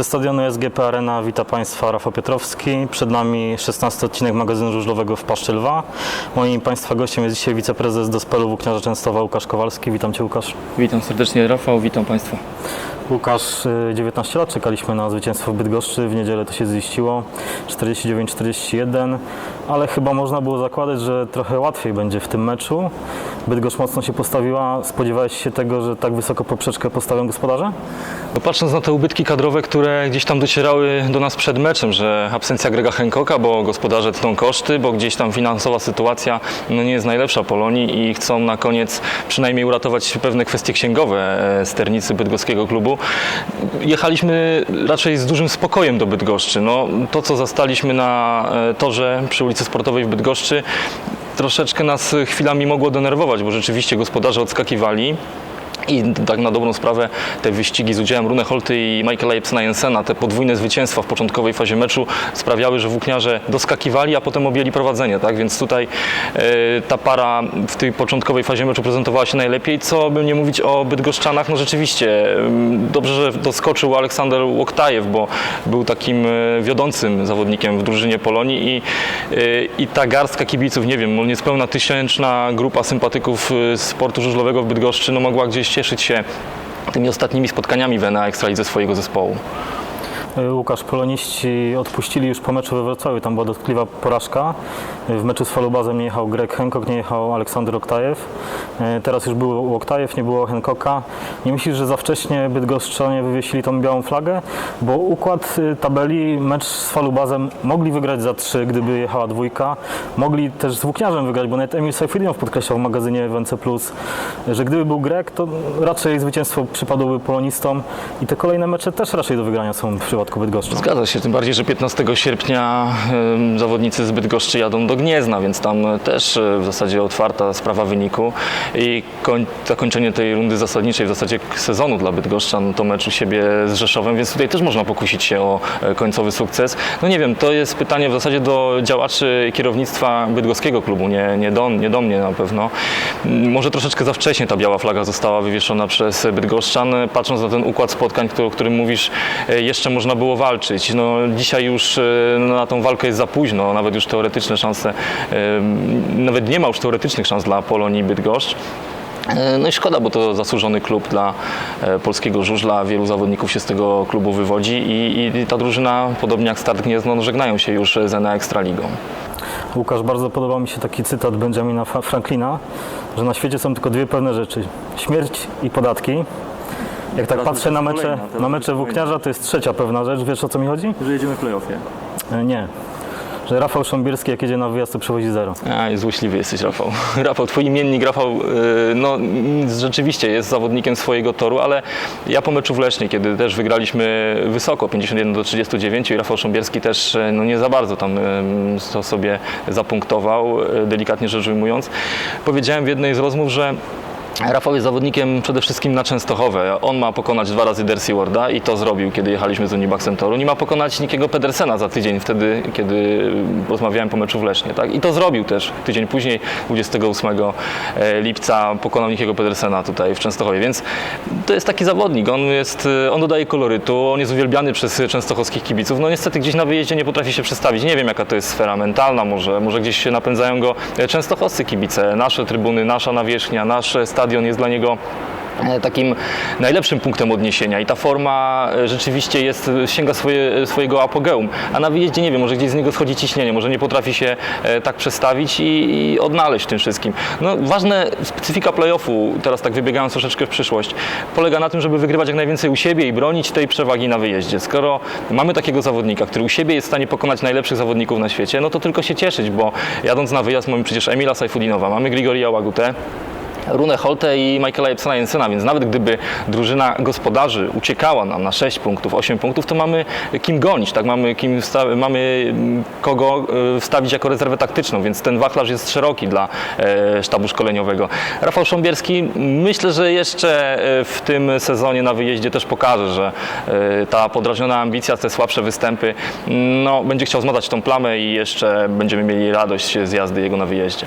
Ze stadionu SGP Arena wita Państwa Rafał Piotrowski. Przed nami 16 odcinek magazynu żużlowego w Paszczy Lwa. Moim Państwa gościem jest dzisiaj wiceprezes Dospelu Włókniarza Częstowa Łukasz Kowalski. Witam Cię Łukasz. Witam serdecznie Rafał, witam Państwa. Łukasz, y, 19 lat, czekaliśmy na zwycięstwo w Bydgoszczy, w niedzielę to się ziściło, 49-41, ale chyba można było zakładać, że trochę łatwiej będzie w tym meczu. Bydgoszcz mocno się postawiła, spodziewałeś się tego, że tak wysoko poprzeczkę postawią gospodarze? No patrząc na te ubytki kadrowe, które gdzieś tam docierały do nas przed meczem, że absencja Grega Hancocka, bo gospodarze tną koszty, bo gdzieś tam finansowa sytuacja no nie jest najlepsza Polonii i chcą na koniec przynajmniej uratować pewne kwestie księgowe e, sternicy bydgoskiego klubu. Jechaliśmy raczej z dużym spokojem do Bydgoszczy. No, to, co zastaliśmy na e, torze przy ulicy Sportowej w Bydgoszczy, troszeczkę nas chwilami mogło denerwować, bo rzeczywiście gospodarze odskakiwali. I tak na dobrą sprawę te wyścigi z udziałem Rune Holty i Michaela Jepsena Jensena, te podwójne zwycięstwa w początkowej fazie meczu sprawiały, że włókniarze doskakiwali, a potem objęli prowadzenie. Tak? Więc tutaj e, ta para w tej początkowej fazie meczu prezentowała się najlepiej. Co by nie mówić o Bydgoszczanach, no rzeczywiście mm, dobrze, że doskoczył Aleksander Łoktajew, bo był takim e, wiodącym zawodnikiem w drużynie Polonii i, e, i ta garstka kibiców, nie wiem, niespełna tysięczna grupa sympatyków sportu żużlowego w Bydgoszczy no, mogła gdzieś cieszyć się tymi ostatnimi spotkaniami w NA Ekstralidze swojego zespołu. Y, Łukasz, poloniści odpuścili już po meczu we Wrocławiu, tam była dotkliwa porażka. Y, W meczu z Falubazem nie jechał Greg Hancock, nie jechał Aleksander Oktajew. Y, Teraz już był Oktajew, nie było Hancocka. Nie myślisz, że za wcześnie Bydgoszczanie wywiesili tą białą flagę? Bo układ tabeli, mecz z Falubazem mogli wygrać za trzy, gdyby jechała dwójka. Mogli też z Włókniarzem wygrać, bo nawet Emil Sajfudinow podkreślał w magazynie WNC+, że gdyby był Greg, to raczej zwycięstwo przypadłoby polonistom i te kolejne mecze też raczej do wygrania są w Bydgoszczy. Zgadza się, tym bardziej, że 15 sierpnia zawodnicy z Bydgoszczy jadą do Gniezna, więc tam e, też e, w zasadzie otwarta sprawa wyniku i koń, zakończenie tej rundy zasadniczej, w zasadzie sezonu dla Bydgoszczan to mecz u siebie z Rzeszowem, więc tutaj też można pokusić się o e, końcowy sukces. No nie wiem, to jest pytanie w zasadzie do działaczy i kierownictwa bydgoskiego klubu, nie, nie, do, nie do mnie na pewno. Może troszeczkę za wcześnie ta biała flaga została wywieszona przez Bydgoszczan, patrząc na ten układ spotkań, o którym mówisz, jeszcze można było walczyć. No, dzisiaj już e, na tą walkę jest za późno, nawet już teoretyczne szanse, e, nawet nie ma już teoretycznych szans dla Polonii Bydgoszcz. E, No i szkoda, bo to zasłużony klub dla polskiego żużla. Wielu zawodników się z tego klubu wywodzi i, i ta drużyna, podobnie jak Start Gniezno, no, żegnają się już z NA Ekstraligą. Łukasz, bardzo podobał mi się taki cytat Benjamina Fra- Franklina, że na świecie są tylko dwie pewne rzeczy. Śmierć i podatki. Jak tak Teraz patrzę na mecze, kolejna, na mecze włókniarza, to jest trzecia pewna rzecz. Wiesz o co mi chodzi? że jedziemy w playoffie. E, Nie. Że Rafał Sząbierski jak jedzie na wyjazd, to przewozi zero. A, złośliwy jesteś, Rafał. Rafał, twój imiennik, Rafał, yy, no mm, rzeczywiście jest zawodnikiem swojego toru, ale ja po meczu w Lesznie, kiedy też wygraliśmy wysoko, 51 do 39 i Rafał Sząbierski też yy, no nie za bardzo tam yy, to sobie zapunktował, delikatnie rzecz ujmując, powiedziałem w jednej z rozmów, że Rafał jest zawodnikiem przede wszystkim na Częstochowę. On ma pokonać dwa razy Dersi Warda i to zrobił, kiedy jechaliśmy z Unibak Centoru. Nie ma pokonać Nikiego Pedersena za tydzień wtedy, kiedy rozmawiałem po meczu w Lesznie. Tak? I to zrobił też tydzień później, 28 lipca pokonał Nikiego Pedersena tutaj w Częstochowie. Więc to jest taki zawodnik. On, jest, on dodaje kolorytu, on jest uwielbiany przez częstochowskich kibiców. No niestety gdzieś na wyjeździe nie potrafi się przestawić. Nie wiem jaka to jest sfera mentalna, może, może gdzieś napędzają go częstochowscy kibice. Nasze trybuny, nasza nawierzchnia, nasz stadion jest dla niego e, takim najlepszym punktem odniesienia i ta forma e, rzeczywiście jest, sięga swoje, swojego apogeum, a na wyjeździe nie wiem, może gdzieś z niego schodzi ciśnienie, może nie potrafi się e, tak przestawić i, i odnaleźć w tym wszystkim. No, ważne, specyfika playoffu, teraz tak wybiegając troszeczkę w przyszłość, polega na tym, żeby wygrywać jak najwięcej u siebie i bronić tej przewagi na wyjeździe. Skoro mamy takiego zawodnika, który u siebie jest w stanie pokonać najlepszych zawodników na świecie, no to tylko się cieszyć, bo jadąc na wyjazd mamy przecież Emila Sajfudinowa, mamy Grigoria Łagutę, Runę Holte i Michaela Jepsena Jensena, więc nawet gdyby drużyna gospodarzy uciekała nam na 6 punktów, 8 punktów, to mamy kim gonić, tak? mamy, kim mamy mm, kogo e, wstawić jako rezerwę taktyczną, więc ten wachlarz jest szeroki dla e, sztabu szkoleniowego. Rafał Sząbierski myślę, że jeszcze e, w tym sezonie na wyjeździe też pokaże, że ta podrażniona ambicja, te słabsze występy, mm, no, będzie chciał zmatać tą plamę i jeszcze będziemy mieli radość z jazdy jego na wyjeździe.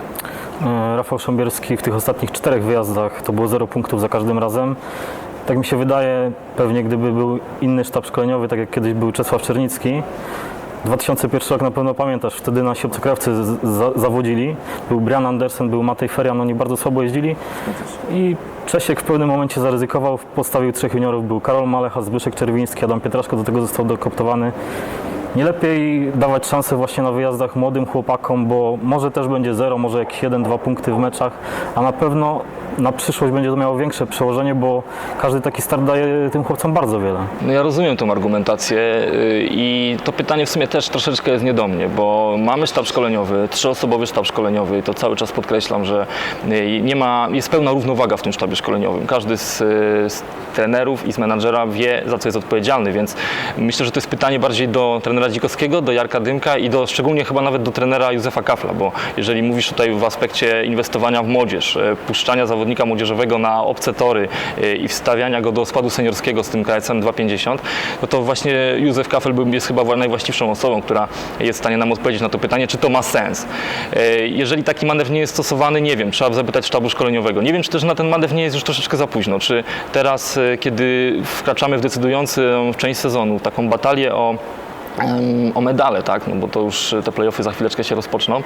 Rafał Sząbierski w tych ostatnich czterech wyjazdach to było zero punktów za każdym razem. Tak mi się wydaje, pewnie gdyby był inny sztab szkoleniowy, tak jak kiedyś był Czesław Czernicki, 2001 rok na pewno pamiętasz, wtedy nasi obcokrajowcy za, zawodzili. Był Brian Andersen, był Matej Ferian, oni bardzo słabo jeździli. I Czesiek w pewnym momencie zaryzykował, postawił trzech juniorów, był Karol Malecha, Zbyszek Czerwiński, Adam Pietraszko, do tego został dokoptowany. Nie lepiej dawać szansę właśnie na wyjazdach młodym chłopakom, bo może też będzie zero, może jakieś jeden, dwa punkty w meczach, a na pewno na przyszłość będzie to miało większe przełożenie, bo każdy taki start daje tym chłopcom bardzo wiele. No ja rozumiem tą argumentację y, i to pytanie w sumie też troszeczkę jest nie do mnie, bo mamy sztab szkoleniowy, trzyosobowy sztab szkoleniowy i to cały czas podkreślam, że y, nie ma, jest pełna równowaga w tym sztabie szkoleniowym. Każdy z, y, z trenerów i z menadżera wie, za co jest odpowiedzialny, więc myślę, że to jest pytanie bardziej do trenera Dzikowskiego, do Jarka Dymka i do szczególnie chyba nawet do trenera Józefa Kafla, bo jeżeli mówisz tutaj w aspekcie inwestowania w młodzież, puszczania zawodnika młodzieżowego na obce tory y, i wstawiania go do składu seniorskiego z tym KSM 250, no to właśnie Józef Kafel jest chyba najwłaściwszą osobą, która jest w stanie nam odpowiedzieć na to pytanie, czy to ma sens. Y, Jeżeli taki manewr nie jest stosowany, nie wiem, trzeba zapytać sztabu szkoleniowego. Nie wiem, czy też na ten manewr nie jest już troszeczkę za późno. Czy teraz, y, kiedy wkraczamy w decydującą część sezonu, taką batalię o o medale, tak, no bo to już te playoffy za chwileczkę się rozpoczną.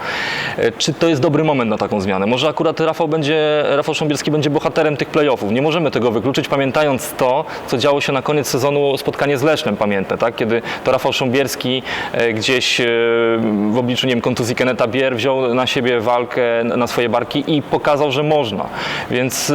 E, Czy to jest dobry moment na taką zmianę? Może akurat Rafał będzie, Rafał Sząbierski będzie bohaterem tych playoffów. Nie możemy tego wykluczyć, pamiętając to, co działo się na koniec sezonu spotkanie z Lesznem, pamiętne, tak, kiedy to Rafał Sząbierski e, gdzieś e, w obliczu, nie wiem, kontuzji Keneta Bier wziął na siebie walkę na swoje barki i pokazał, że można. Więc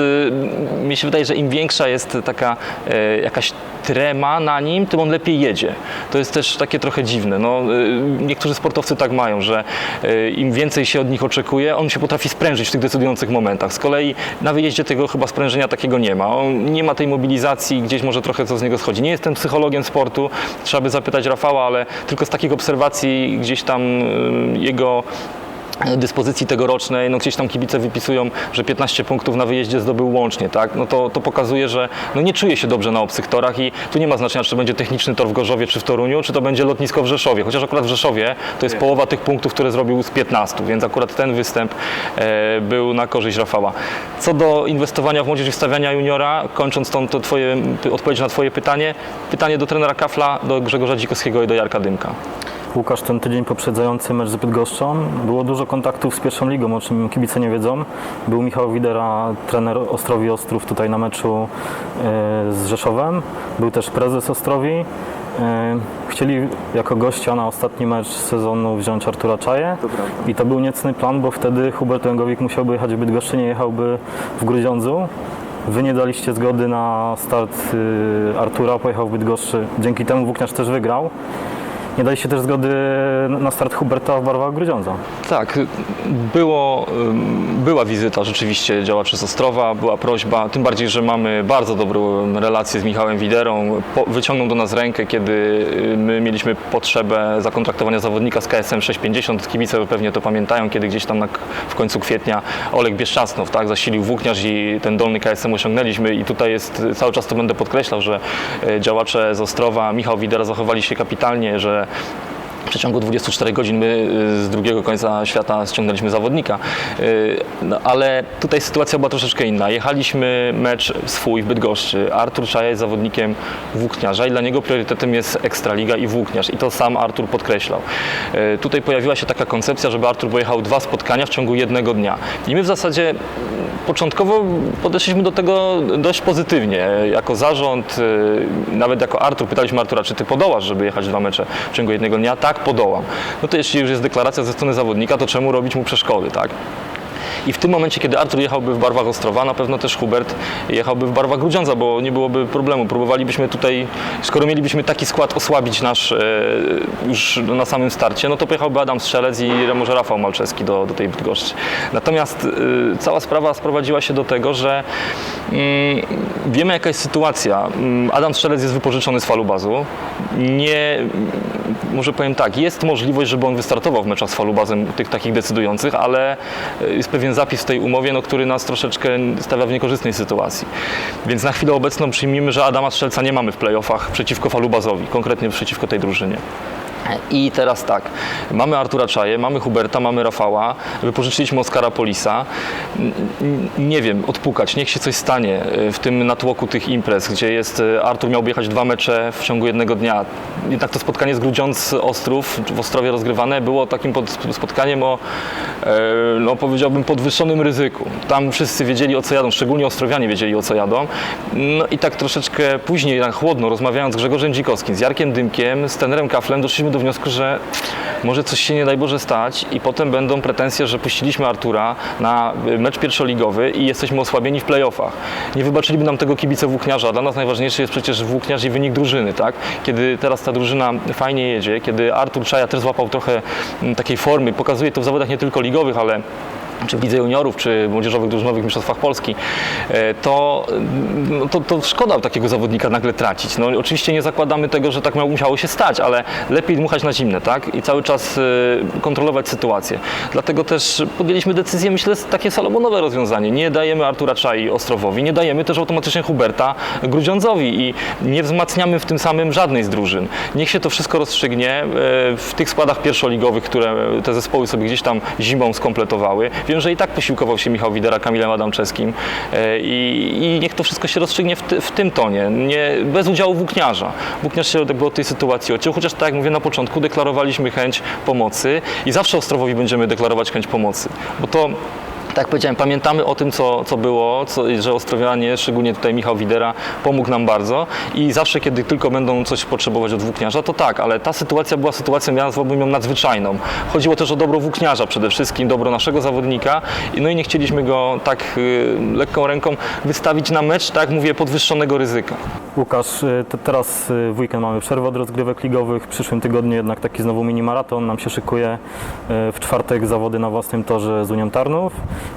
mi się wydaje, że im większa jest taka e, jakaś trema na nim, tym on lepiej jedzie. To jest też takie trochę dziwne. No, y, niektórzy sportowcy tak mają, że y, im więcej się od nich oczekuje, on się potrafi sprężyć w tych decydujących momentach. Z kolei na wyjeździe tego chyba sprężenia takiego nie ma. On nie ma tej mobilizacji, gdzieś może trochę co z niego schodzi. Nie jestem psychologiem sportu, trzeba by zapytać Rafała, ale tylko z takich obserwacji gdzieś tam y, jego dyspozycji tegorocznej, no gdzieś tam kibice wypisują, że 15 punktów na wyjeździe zdobył łącznie, tak? No to, to pokazuje, że no nie czuje się dobrze na obcych torach i tu nie ma znaczenia, czy to będzie techniczny tor w Gorzowie czy w Toruniu, czy to będzie lotnisko w Rzeszowie, chociaż akurat w Rzeszowie to jest połowa tych punktów, które zrobił z 15, więc akurat ten występ e, był na korzyść Rafała. Co do inwestowania w młodzież i wstawiania juniora, kończąc tą to twoje, odpowiedź na twoje pytanie, pytanie do trenera Kafla, do Grzegorza Dzikowskiego i do Jarka Dymka. Łukasz, ten tydzień poprzedzający mecz z Bydgoszczą było dużo kontaktów z pierwszą ligą, o czym kibice nie wiedzą. Był Michał Widera, trener Ostrowi Ostrów tutaj na meczu e, z Rzeszowem. Był też prezes Ostrowi. E, Chcieli jako gościa na ostatni mecz sezonu wziąć Artura Czaję i to był niecny plan, bo wtedy Hubert Łęgowik musiałby jechać w Bydgoszczy, nie jechałby w Grudziądzu. Wy nie daliście zgody na start y, Artura, pojechał w Bydgoszczy. Dzięki temu Włókniarz też wygrał. Nie daliście też zgody na start Huberta w barwach Grudziądza. Tak, było, była wizyta rzeczywiście działaczy z Ostrowa, była prośba, tym bardziej, że mamy bardzo dobrą relację z Michałem Widerą. Po, wyciągnął do nas rękę, kiedy y, my mieliśmy potrzebę zakontraktowania zawodnika z KSM 650. Kibice pewnie to pamiętają, kiedy gdzieś tam na, w końcu kwietnia Olek Bieszczasnow tak, zasilił włókniarz i ten dolny KSM osiągnęliśmy i tutaj jest, cały czas to będę podkreślał, że y, działacze z Ostrowa, Michał Widera zachowali się kapitalnie, że w przeciągu 24 godzin my y, z drugiego końca świata ściągnęliśmy zawodnika. Y, No, ale tutaj sytuacja była troszeczkę inna. Jechaliśmy mecz swój w Bydgoszczy. Artur Czaja jest zawodnikiem włókniarza i dla niego priorytetem jest Ekstraliga i włókniarz. I to sam Artur podkreślał. Y, Tutaj pojawiła się taka koncepcja, żeby Artur pojechał dwa spotkania w ciągu jednego dnia. I my w zasadzie początkowo podeszliśmy do tego dość pozytywnie. Jako zarząd, y, nawet jako Artur, pytaliśmy Artura, czy ty podołasz, żeby jechać dwa mecze w ciągu jednego dnia? Tak, podołam. No to jeśli już jest deklaracja ze strony zawodnika, to czemu robić mu przeszkody, tak? I w tym momencie, kiedy Artur jechałby w barwach Ostrowa, na pewno też Hubert jechałby w barwach Grudziądza, bo nie byłoby problemu. Próbowalibyśmy tutaj, skoro mielibyśmy taki skład osłabić nasz e, już na samym starcie, no to pojechałby Adam Strzelec i może Rafał Malczewski do, do tej Bydgoszczy. Natomiast e, cała sprawa sprowadziła się do tego, że mm, wiemy jaka jest sytuacja. Mm, Adam Strzelec jest wypożyczony z falubazu. Nie, może powiem tak, jest możliwość, żeby on wystartował w meczach z falubazem, tych takich decydujących, ale e, jest pewien zapis w tej umowie, no, który nas troszeczkę stawia w niekorzystnej sytuacji. Więc na chwilę obecną przyjmijmy, że Adama Strzelca nie mamy w playoffach przeciwko falubazowi, konkretnie przeciwko tej drużynie. I teraz tak, mamy Artura Czaję, mamy Huberta, mamy Rafała, wypożyczyliśmy Oskara Polisa. Nie wiem, odpukać, niech się coś stanie y, w tym natłoku tych imprez, gdzie jest, y, Artur miałby jechać dwa mecze w ciągu jednego dnia. Jednak to spotkanie z Grudziądz Ostrów w Ostrowie rozgrywane było takim pod, spotkaniem o, e, no powiedziałbym, podwyższonym ryzyku. Tam wszyscy wiedzieli o co jadą, szczególnie Ostrowianie wiedzieli o co jadą. No i tak troszeczkę później, na chłodno, rozmawiając z Grzegorzem Dzikowskim, z Jarkiem Dymkiem, z trenerem Kaflem, doszliśmy do wniosku, że może coś się nie daj Boże stać i potem będą pretensje, że puściliśmy Artura na y, mecz pierwszoligowy i jesteśmy osłabieni w playoffach. Nie wybaczyliby nam tego kibice Włókniarza, dla nas najważniejszy jest przecież Włókniarz i wynik drużyny, tak? Kiedy teraz ta drużyna fajnie jedzie, kiedy Artur Czaja też złapał trochę mm, takiej formy, pokazuje to w zawodach nie tylko ligowych, ale czy w Juniorów, czy młodzieżowych, drużynowych mistrzostwach Polski, e, to, no to, to szkoda takiego zawodnika nagle tracić. No, oczywiście nie zakładamy tego, że tak musiało się stać, ale lepiej dmuchać na zimne, tak? I cały czas e, kontrolować sytuację. Dlatego też podjęliśmy decyzję, myślę, takie salomonowe rozwiązanie. Nie dajemy Artura Czai Ostrowowi, nie dajemy też automatycznie Huberta Grudziądzowi i nie wzmacniamy w tym samym żadnej z drużyn. Niech się to wszystko rozstrzygnie e, w tych składach pierwszoligowych, które te zespoły sobie gdzieś tam zimą skompletowały. Wiem, że i tak posiłkował się Michał Widera Kamilem Adamczewskim e, i, i niech to wszystko się rozstrzygnie w, ty, w tym tonie, nie, bez udziału włókniarza. Włókniarz się od tej sytuacji odciął, chociaż tak jak mówię na początku, deklarowaliśmy chęć pomocy i zawsze Ostrowowi będziemy deklarować chęć pomocy, bo to tak powiedziałem, pamiętamy o tym, co, co było, co, że Ostrowianie, szczególnie tutaj Michał Widera, pomógł nam bardzo i zawsze, kiedy tylko będą coś potrzebować od włókniarza, to tak, ale ta sytuacja była sytuacją, ja nazwałbym ją nadzwyczajną. Chodziło też o dobro włókniarza przede wszystkim, dobro naszego zawodnika, no i nie chcieliśmy go tak y, lekką ręką wystawić na mecz, tak mówię, podwyższonego ryzyka. Łukasz, y, te, teraz y, w weekend mamy przerwę od rozgrywek ligowych, w przyszłym tygodniu jednak taki znowu mini maraton nam się szykuje. Y, W czwartek zawody na własnym torze z Unią Tarnów,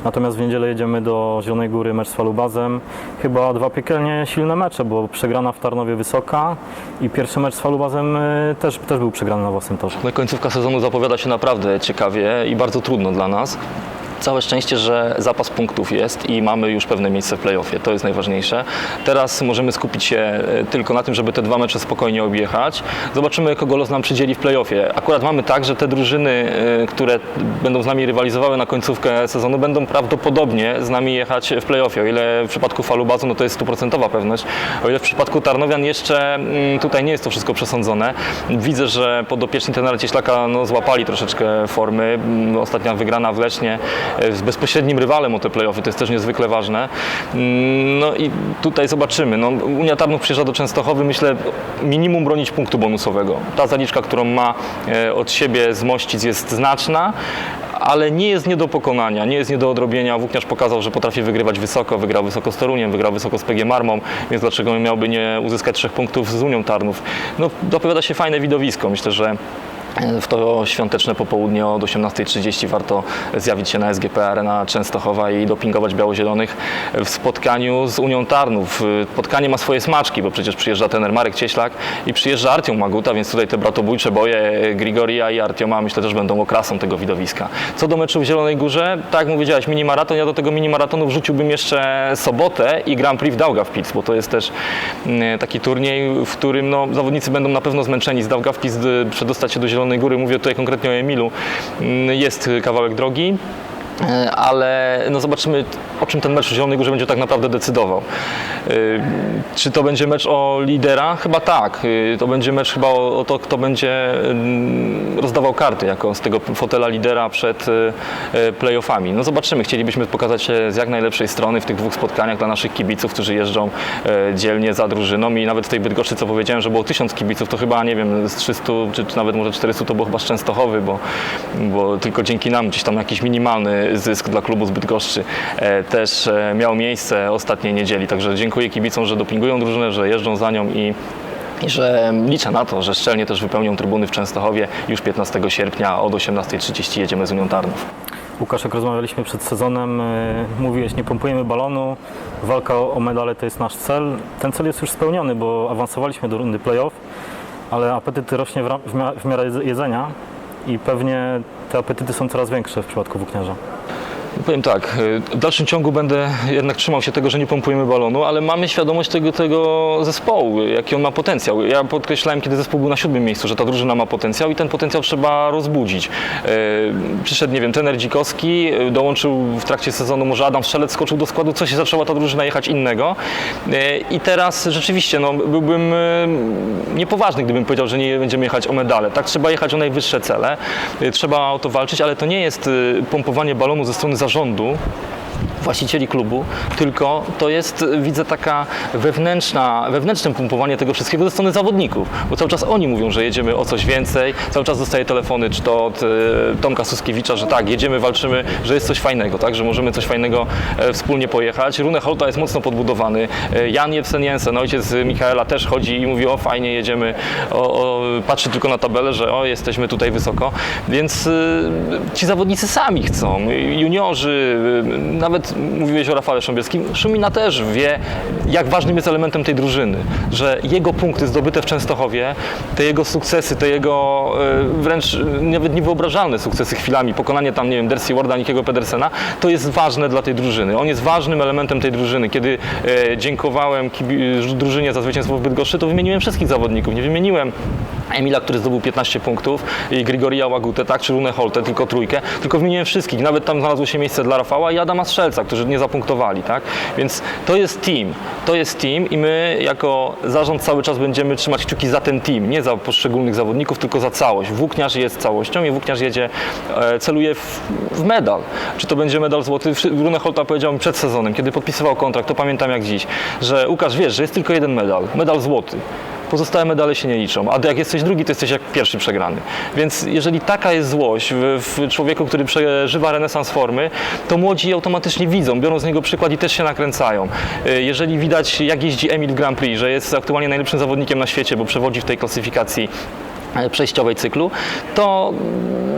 natomiast w niedzielę jedziemy do Zielonej Góry, mecz z Falubazem. Chyba dwa piekielnie silne mecze, bo przegrana w Tarnowie Wysoka i pierwszy mecz z Falubazem y, też, też był przegrany na własnym torze. No końcówka sezonu zapowiada się naprawdę ciekawie i bardzo trudno dla nas. Całe szczęście, że zapas punktów jest i mamy już pewne miejsce w playoffie. To jest najważniejsze. Teraz możemy skupić się e, tylko na tym, żeby te dwa mecze spokojnie objechać. Zobaczymy, kogo los nam przydzieli w playoffie. Akurat mamy tak, że te drużyny, e, które będą z nami rywalizowały na końcówkę sezonu, będą prawdopodobnie z nami jechać w playoffie. O ile w przypadku Falubazu no to jest stuprocentowa pewność, o ile w przypadku Tarnowian jeszcze mm, tutaj nie jest to wszystko przesądzone. Widzę, że podopieczni trenera Cieślaka no, złapali troszeczkę formy. Mm, Ostatnia wygrana w Lesznie z bezpośrednim rywalem o te playoffy, to jest też niezwykle ważne. Mm, No i tutaj zobaczymy. No, Unia Tarnów przyjeżdża do Częstochowy, myślę, minimum bronić punktu bonusowego. Ta zaliczka, którą ma e, od siebie z Mościc jest znaczna, ale nie jest nie do pokonania, nie jest nie do odrobienia. Włókniarz pokazał, że potrafi wygrywać wysoko, wygrał wysoko z Toruniem, wygrał wysoko z PG Marmą, więc dlaczego miałby nie uzyskać trzech punktów z Unią Tarnów? No, zapowiada się fajne widowisko. Myślę, że w to świąteczne popołudnie od 18.30 warto zjawić się na SGP Arena Częstochowa i dopingować białozielonych w spotkaniu z Unią Tarnów. Spotkanie ma swoje smaczki, bo przecież przyjeżdża trener Marek Cieślak i przyjeżdża Artiom Maguta, więc tutaj te bratobójcze boje Grigoria i Artioma myślę też będą okrasą tego widowiska. Co do meczu w Zielonej Górze, tak jak mówiłaś, mini maraton, ja do tego mini maratonu wrzuciłbym jeszcze sobotę i Grand Prix w Daugavpils, bo to jest też mm, taki turniej, w którym no, zawodnicy będą na pewno zmęczeni z Daugavpils, przedostać się do Zielonej Góry. Mówię tutaj konkretnie o Emilu. Mm, Jest kawałek drogi. E, Ale no zobaczymy, o czym ten mecz w Zielonej Górze będzie tak naprawdę decydował. E, Czy to będzie mecz o lidera? Chyba tak. E, To będzie mecz chyba o to, kto będzie mm, rozdawał karty jako z tego fotela lidera przed e, playoffami. No zobaczymy. Chcielibyśmy pokazać się z jak najlepszej strony w tych dwóch spotkaniach dla naszych kibiców, którzy jeżdżą dzielnie za drużyną i nawet w tej Bydgoszczy, co powiedziałem, że było tysiąc kibiców, to chyba, nie wiem, z 300 czy, czy nawet może 400 to było chyba z Częstochowy, bo, bo tylko dzięki nam gdzieś tam jakiś minimalny zysk dla klubu z Bydgoszczy e, też e, miał miejsce ostatniej niedzieli. Także dziękuję kibicom, że dopingują drużynę, że jeżdżą za nią i i że liczę na to, że szczelnie też wypełnią trybuny w Częstochowie. Już 15 sierpnia od 18.30 jedziemy z Unią Tarnów. Łukasz, jak rozmawialiśmy przed sezonem, y, mówiłeś, nie pompujemy balonu, walka o medale to jest nasz cel. Ten cel jest już spełniony, bo awansowaliśmy do rundy playoff, ale apetyt rośnie w, w, mia- w miarę jedz- jedzenia i pewnie te apetyty są coraz większe w przypadku włókniarza. Powiem tak, y, w dalszym ciągu będę jednak trzymał się tego, że nie pompujemy balonu, ale mamy świadomość tego, tego zespołu, jaki on ma potencjał. Ja podkreślałem, kiedy zespół był na siódmym miejscu, że ta drużyna ma potencjał i ten potencjał trzeba rozbudzić. Y, Przyszedł, nie wiem, trener Dzikowski, y, dołączył w trakcie sezonu, może Adam Strzelec skoczył do składu, coś zaczęła ta drużyna jechać innego. I teraz rzeczywiście, no, byłbym niepoważny, gdybym powiedział, że nie będziemy jechać o medale. Tak, trzeba jechać o najwyższe cele, trzeba o to walczyć, ale to nie jest pompowanie balonu ze strony zarządu, właścicieli klubu, tylko to jest, widzę, taka wewnętrzna, wewnętrzne pompowanie tego wszystkiego ze strony zawodników, bo cały czas oni mówią, że jedziemy o coś więcej, cały czas dostaję telefony, czy to od e, Tomka Suskiewicza, że tak, jedziemy, walczymy, że jest coś fajnego, tak, że możemy coś fajnego e, wspólnie pojechać. Rune Holta jest mocno podbudowany, e, Jan Jebsen Jensen, ojciec Michaela też chodzi i mówi, o fajnie jedziemy, o, o, patrzy tylko na tabelę, że o, jesteśmy tutaj wysoko, więc ci zawodnicy sami chcą, juniorzy, nawet mówiłeś o Rafale Szombielskim, Szumina też wie, jak ważnym jest elementem tej drużyny, że jego punkty zdobyte w Częstochowie, te jego sukcesy, te jego y, wręcz y, nawet niewyobrażalne sukcesy chwilami, pokonanie tam, nie wiem, Dersi Warda, Nikiego Pedersena, to jest ważne dla tej drużyny. On jest ważnym elementem tej drużyny. Kiedy e, dziękowałem drużynie za zwycięstwo w Bydgoszczy, to wymieniłem wszystkich zawodników, nie wymieniłem Emila, który zdobył 15 punktów i Grigoria Łagutę, tak, czy Rune Holte, tylko trójkę, tylko wymieniłem wszystkich. Nawet tam znalazło się miejsce dla Rafała i Adama Strzelca, którzy nie zapunktowali, tak? Więc to jest team, to jest team i my jako zarząd cały czas będziemy trzymać kciuki za ten team, nie za poszczególnych zawodników, tylko za całość. Włókniarz jest całością i Włókniarz jedzie, e, celuje w, w medal. Czy to będzie medal złoty? Rune Holta powiedział mi przed sezonem, kiedy podpisywał kontrakt, to pamiętam jak dziś, że Łukasz, wiesz, że jest tylko jeden medal, medal złoty. Pozostałe medale się nie liczą, a jak jesteś drugi, to jesteś jak pierwszy przegrany. Więc jeżeli taka jest złość w, w człowieku, który przeżywa renesans formy, to młodzi automatycznie widzą, biorą z niego przykład i też się nakręcają. Y, Jeżeli widać, jak jeździ Emil Grand Prix, że jest aktualnie najlepszym zawodnikiem na świecie, bo przewodzi w tej klasyfikacji przejściowej cyklu, to,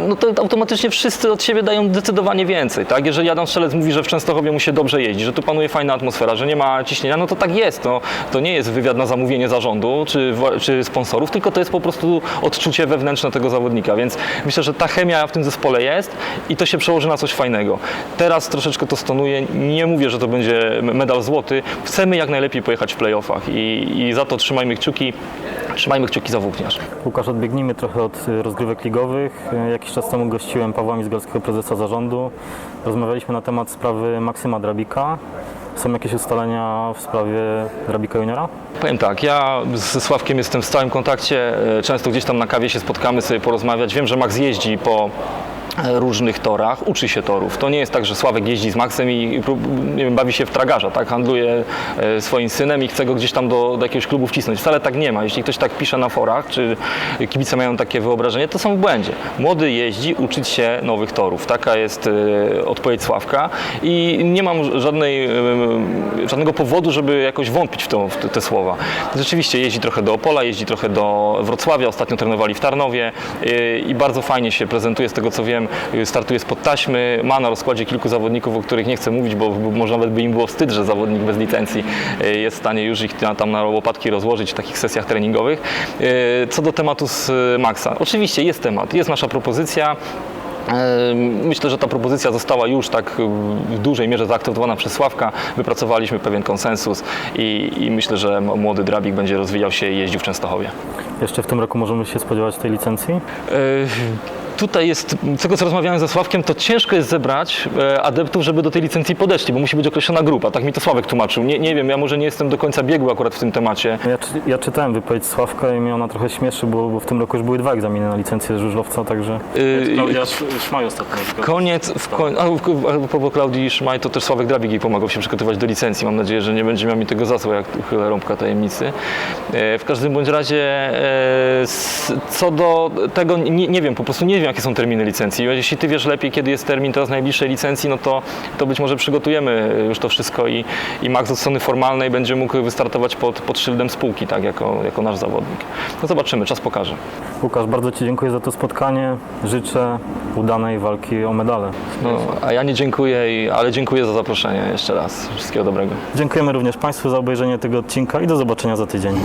no to automatycznie wszyscy od siebie dają zdecydowanie więcej. Tak? Jeżeli Adam Strzelec mówi, że w Częstochowie mu się dobrze jeździ, że tu panuje fajna atmosfera, że nie ma ciśnienia, no to tak jest. No, to nie jest wywiad na zamówienie zarządu czy, czy sponsorów, tylko to jest po prostu odczucie wewnętrzne tego zawodnika. Więc myślę, że ta chemia w tym zespole jest i to się przełoży na coś fajnego. Teraz troszeczkę to stonuje. Nie mówię, że to będzie medal złoty. Chcemy jak najlepiej pojechać w playoffach i, i za to trzymajmy kciuki. Trzymajmy kciuki za włókniarz. Łukasz, odbiegnijmy trochę od y, rozgrywek ligowych. Y, Jakiś czas temu gościłem Pawła Mizgalskiego, prezesa zarządu. Rozmawialiśmy na temat sprawy Maksyma Drabika. Są jakieś ustalenia w sprawie Drabika Juniora? Powiem tak, ja ze Sławkiem jestem w stałym kontakcie, e, często gdzieś tam na kawie się spotkamy sobie porozmawiać. Wiem, że Max jeździ po różnych torach, uczy się torów. To nie jest tak, że Sławek jeździ z Maxem i nie wiem, bawi się w tragarza, tak? handluje e, swoim synem i chce go gdzieś tam do, do jakiegoś klubu wcisnąć. Wcale tak nie ma. Jeśli ktoś tak pisze na forach, czy kibice mają takie wyobrażenie, to są w błędzie. Młody jeździ uczyć się nowych torów. Taka jest e, odpowiedź Sławka i nie mam żadnej, e, żadnego powodu, żeby jakoś wątpić w, to, w te, słowa. Rzeczywiście jeździ trochę do Opola, jeździ trochę do Wrocławia, ostatnio trenowali w Tarnowie i bardzo fajnie się prezentuje, z tego co wiem, startuje spod taśmy, ma na rozkładzie kilku zawodników, o których nie chcę mówić, bo może nawet by im było wstyd, że zawodnik bez licencji e, jest w stanie już ich tam na łopatki rozłożyć w takich sesjach treningowych. E, Co do tematu z e, Maxa, oczywiście jest temat, jest nasza propozycja. Myślę, że ta propozycja została już tak w dużej mierze zaakceptowana przez Sławka. Wypracowaliśmy pewien konsensus i, i myślę, że młody Drabik będzie rozwijał się i jeździł w Częstochowie. Jeszcze w tym roku możemy się spodziewać tej licencji? E, Tutaj jest, z tego co rozmawiałem ze Sławkiem, to ciężko jest zebrać e, adeptów, żeby do tej licencji podeszli, bo musi być określona grupa. Tak mi to Sławek tłumaczył. Nie, nie wiem, ja może nie jestem do końca biegły akurat w tym temacie. Ja, ja czytałem wypowiedź Sławka i mnie ona trochę śmieszy, bo, bo w tym roku już były dwa egzaminy na licencję żużlowca, także... Yy, Klaudia Szmaj ostatnio. Koniec, w koń... a, propos Klaudii Szmaj, to też Sławek Drabik jej pomagał się przygotować do licencji. Mam nadzieję, że nie będzie miał mi tego za złe, jak uchylę rąbka tajemnicy. E, W każdym bądź razie, e, co do tego, nie, nie wiem, po prostu nie wiem, jakie są terminy licencji. Jeśli ty wiesz lepiej, kiedy jest termin teraz najbliższej licencji, no to, to być może przygotujemy już to wszystko i, i Max od strony formalnej będzie mógł wystartować pod, pod szyldem spółki, tak, jako, jako nasz zawodnik. No zobaczymy, czas pokaże. Łukasz, bardzo Ci dziękuję za to spotkanie. Życzę udanej walki o medale. No, a ja nie dziękuję, ale dziękuję za zaproszenie jeszcze raz. Wszystkiego dobrego. Dziękujemy również Państwu za obejrzenie tego odcinka i do zobaczenia za tydzień.